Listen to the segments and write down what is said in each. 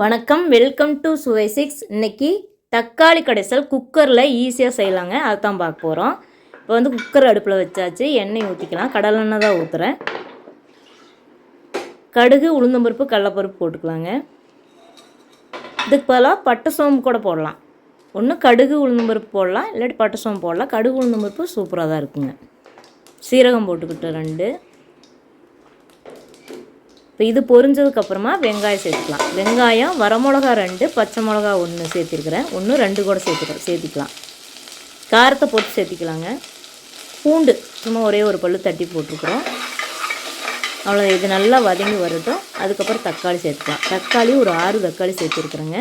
வணக்கம் welcome to சுவை six. இன்னைக்கு தக்காளி கடைசல் குக்கரில் ஈஸியாக செய்யலாங்க. அதை தான் பார்க்க போகிறோம் இப்போ வந்து குக்கர் அடுப்பில் வச்சாச்சு. எண்ணெய் ஊற்றிக்கலாம் கடலெண்ணெய் தான் ஊற்றுறேன் கடுகு உளுந்தம்பருப்பு கடலப்பருப்பு போட்டுக்கலாங்க. இதுக்கு பதிலாக பட்டை சோம்பு கூட போடலாம். ஒன்று கடுகு உளுந்தம்பருப்பு போடலாம். இல்லாட்டி பட்டை சோம்பு போடலாம். கடுகு உளுந்தம்பருப்பு சூப்பராக தான் இருக்குங்க. சீரகம் போட்டுக்கிட்டு ரெண்டு. இப்போ இது பொரிஞ்சதுக்கப்புறமா வெங்காயம் சேர்த்துக்கலாம். வெங்காயம் வரமிளகா ரெண்டு பச்சை மிளகா ஒன்று சேர்த்திருக்கிறேன். ஒன்று ரெண்டு கூட சேர்த்துக்கலாம். காரத்தை போட்டு சேர்த்திக்கலாங்க. பூண்டு சும்மா ஒரே ஒரு பல்லு தட்டி போட்டிருக்குறோம். அவ்வளோ இது நல்லா வதங்கி வரட்டும். அதுக்கப்புறம் தக்காளி சேர்த்துக்கலாம். தக்காளி ஒரு ஆறு தக்காளி சேர்த்துருக்குறேங்க.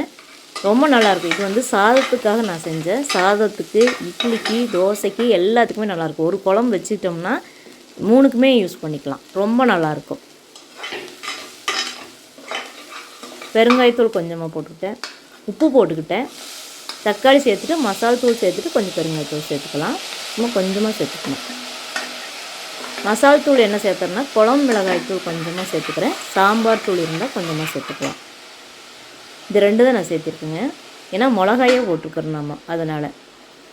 ரொம்ப நல்லாயிருக்கும். இது வந்து சாதத்துக்காக நான் செஞ்சேன். சாதத்துக்கு இட்லிக்கு தோசைக்கு எல்லாத்துக்குமே நல்லாயிருக்கும். ஒரு குழம்பு வச்சுட்டோம்னா மூணுக்குமே யூஸ் பண்ணிக்கலாம். ரொம்ப நல்லாயிருக்கும். பெருங்காயத்தூள் கொஞ்சமாக போட்டுக்கிட்டேன். உப்பு போட்டுக்கிட்டேன். தக்காளி சேர்த்துட்டு மசாலா தூள் சேர்த்துட்டு கொஞ்சம் பெருங்காயத்தூள் சேர்த்துக்கலாம். சும்மா கொஞ்சமாக சேர்த்துக்கணும் மசாலா தூள் என்ன சேர்த்துறேன்னா குழம்பு மிளகாய் தூள் கொஞ்சமாக சேர்த்துக்கிறேன். சாம்பார் தூள் இருந்தால் கொஞ்சமாக சேர்த்துக்கலாம். இது ரெண்டு தான் நான் சேர்த்துருக்கேங்க. ஏன்னா மிளகாயே போட்டுக்கிறேன் நம்ம அதனால்.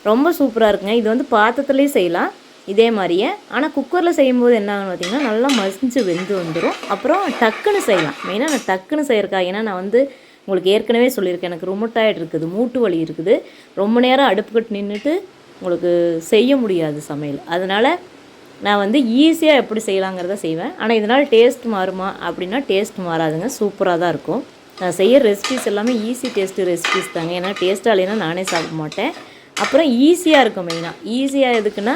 ரொம்ப சூப்பராக இருக்குங்க. இது வந்து பாத்திரத்துலேயும் செய்யலாம். இதே மாதிரியே. ஆனால் குக்கரில் செய்யும்போது என்ன ஆகும் பார்த்திங்கன்னா நல்லா மசிஞ்சு வெந்து வந்துடும் அப்புறம் டக்குன்னு செய்யலாம். மெயினாக நான் டக்குன்னு செய்யறக்கா ஏன்னா நான் வந்து உங்களுக்கு ஏற்கனவே சொல்லியிருக்கேன். எனக்கு ரொமட்டாய்டு இருக்குது. மூட்டு வலி இருக்குது. ரொம்ப நேரம் அடுப்புக்கிட்டு நின்றுட்டு உங்களுக்கு செய்ய முடியாது சமையல். அதனால் நான் வந்து ஈஸியாக எப்படி செய்யலாங்கிறத செய்வேன். ஆனால் இதனால் டேஸ்ட் மாறுமா? அப்படின்னா டேஸ்ட் மாறாதுங்க. சூப்பராக தான் இருக்கும். நான் செய்கிற ரெசிபிஸ் எல்லாமே ஈஸி டேஸ்ட்டு ரெசிபிஸ் தாங்க. ஏன்னா டேஸ்ட்டாக இல்லைன்னா நானே சாப்பிட மாட்டேன். அப்புறம் ஈஸியாக இருக்கும் மெயினாக ஈஸியாக எதுக்குன்னா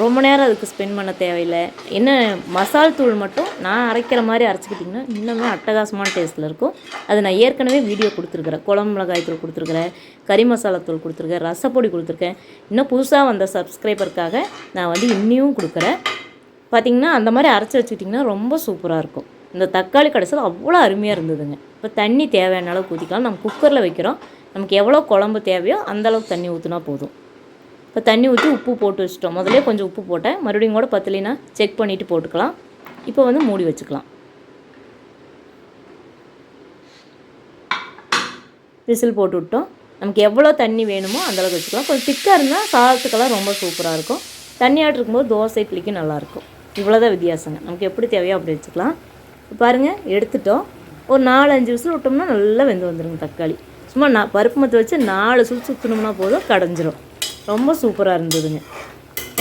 ரொம்ப நேரம் அதுக்கு ஸ்பெண்ட் பண்ண தேவையில்லை. என்ன மசால் தூள் மட்டும் நான் அரைக்கிற மாதிரி அரைச்சிக்கிட்டிங்கன்னா இன்னுமே அட்டகாசமான டேஸ்ட்டில் இருக்கும். அது நான் ஏற்கனவே வீடியோ கொடுத்துருக்குறேன். குழம்பு மிளகாய் தூள் கொடுத்துருக்குறேன் கறி மசாலா தூள் கொடுத்துருக்கேன் ரசப்பொடி கொடுத்துருக்கேன். இன்னும் புதுசாக வந்த சப்ஸ்கிரைபருக்காக நான் வந்து இன்னியும் கொடுக்குறேன். பார்த்திங்கன்னா அந்த மாதிரி அரைச்சி வச்சுக்கிட்டிங்கன்னா ரொம்ப சூப்பராக இருக்கும். இந்த தக்காளி கடைசியில் அவ்வளோ அருமையாக இருந்ததுங்க. இப்போ தண்ணி தேவையான அளவுக்கு ஊற்றிக்கலாம் நம்ம குக்கரில் வைக்கிறோம். நமக்கு எவ்வளோ குழம்பு தேவையோ அந்தளவுக்கு தண்ணி ஊற்றினா போதும். இப்போ தண்ணி ஊற்றி உப்பு போட்டு வச்சிட்டோம். முதலே கொஞ்சம் உப்பு போட்டேன். மறுபடியும் கூட பத்தலைனா செக் பண்ணிவிட்டு போட்டுக்கலாம். இப்போ வந்து மூடி வச்சுக்கலாம். விசில் போட்டு விட்டோம். நமக்கு எவ்வளோ தண்ணி வேணுமோ அந்தளவுக்கு வச்சுக்கலாம். கொஞ்சம் திக்காக இருந்தால் சாதத்துக்கெல்லாம் ரொம்ப சூப்பராக இருக்கும். தண்ணியாட்டு இருக்கும்போது தோசை இட்லிக்கு நல்லாயிருக்கும் இவ்வளோதான் வித்தியாசங்க. நமக்கு எப்படி தேவையோ அப்படி வச்சுக்கலாம். பாருங்கள் எடுத்துட்டோம். ஒரு நாலு அஞ்சு விசில் விட்டோம்னா நல்லா வெந்து வந்துடுங்க தக்காளி. சும்மா நான் பருப்பு மத்து வச்சு நாலு சுற்றி சுற்றினோம்னா போதும் கடைஞ்சிரும். ரொம்ப சூப்பராக இருந்ததுங்க.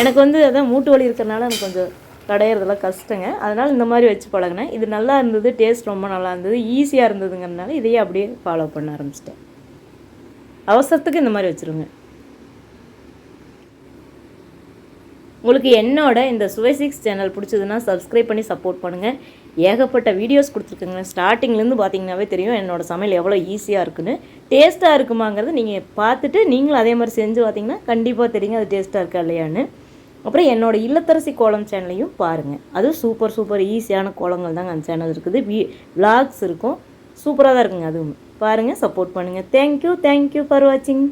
எனக்கு வந்து அதான் மூட்டு வலி இருக்கிறனால எனக்கு கொஞ்சம் கடையிறதெல்லாம் கஷ்டங்க. அதனால் இந்த மாதிரி வச்சு பழகினேன். இது நல்லா இருந்தது டேஸ்ட் ரொம்ப நல்லா இருந்தது ஈஸியாக இருந்ததுங்கிறதுனால இதையே அப்படியே ஃபாலோ பண்ண ஆரம்பிச்சிட்டேன். அவசரத்துக்கு இந்த மாதிரி வச்சுருங்க. உங்களுக்கு என்னோட இந்த சுவை சிக்ஸ் சேனல் பிடிச்சதுன்னா சப்ஸ்கிரைப் பண்ணி சப்போர்ட் பண்ணுங்கள் ஏகப்பட்ட வீடியோஸ் கொடுத்துருக்குங்க. ஸ்டார்டிங்லேருந்து பார்த்தீங்கன்னாவே தெரியும் என்னோடய சமையல் எவ்வளோ ஈஸியாக இருக்குன்னு. டேஸ்ட்டாக இருக்குமாங்கிறத நீங்கள் பார்த்துட்டு நீங்களும் அதே மாதிரி செஞ்சு பார்த்தீங்கன்னா கண்டிப்பாக தெரியுங்க அது டேஸ்ட்டாக இருக்கா இல்லையான்னு. அப்புறம் என்னோடய இல்லத்தரசி கோலம் சேனலையும் பாருங்கள் அதுவும் சூப்பர் சூப்பர் ஈஸியான கோலங்கள் தாங்க அந்த சேனல் இருக்குது. வி விலாக்ஸ் இருக்கும். சூப்பராக தான் இருக்குங்க அதுவும். பாருங்கள் சப்போர்ட் பண்ணுங்கள் தேங்க்யூ தேங்க்யூ ஃபார் வாட்சிங்